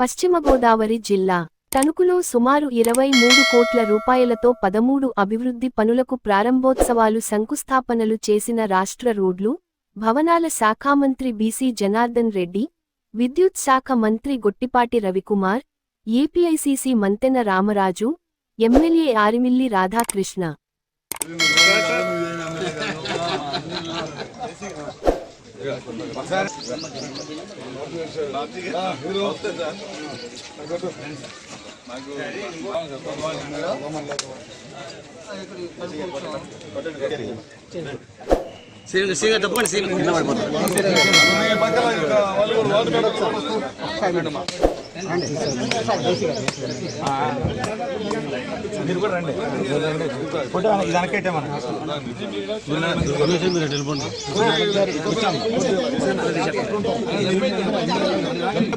పశ్చిమ గోదావరి జిల్లా తణుకులో సుమారు ఇరవై మూడు కోట్ల రూపాయలతో పదమూడు అభివృద్ధి పనులకు ప్రారంభోత్సవాలు శంకుస్థాపనలు చేసిన రాష్ట్ర రోడ్లు భవనాల శాఖామంత్రి బీసీ జనార్దన్ రెడ్డి విద్యుత్ శాఖ మంత్రి Gottipati Ravikumar APIICC Mantena Ramaraju MLA Arimilli Radhakrishna. Senior senior తప్పకుండా సీనియర్ మీరు కూడా రండి. ఫోటో ఇది వెనకైతే మన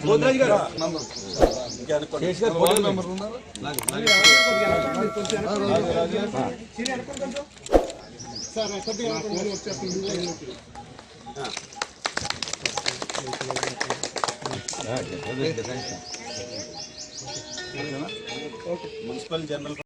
పోతురాజు గారు కేసు గారు ఫోటో మున్సిపల్ జనరల్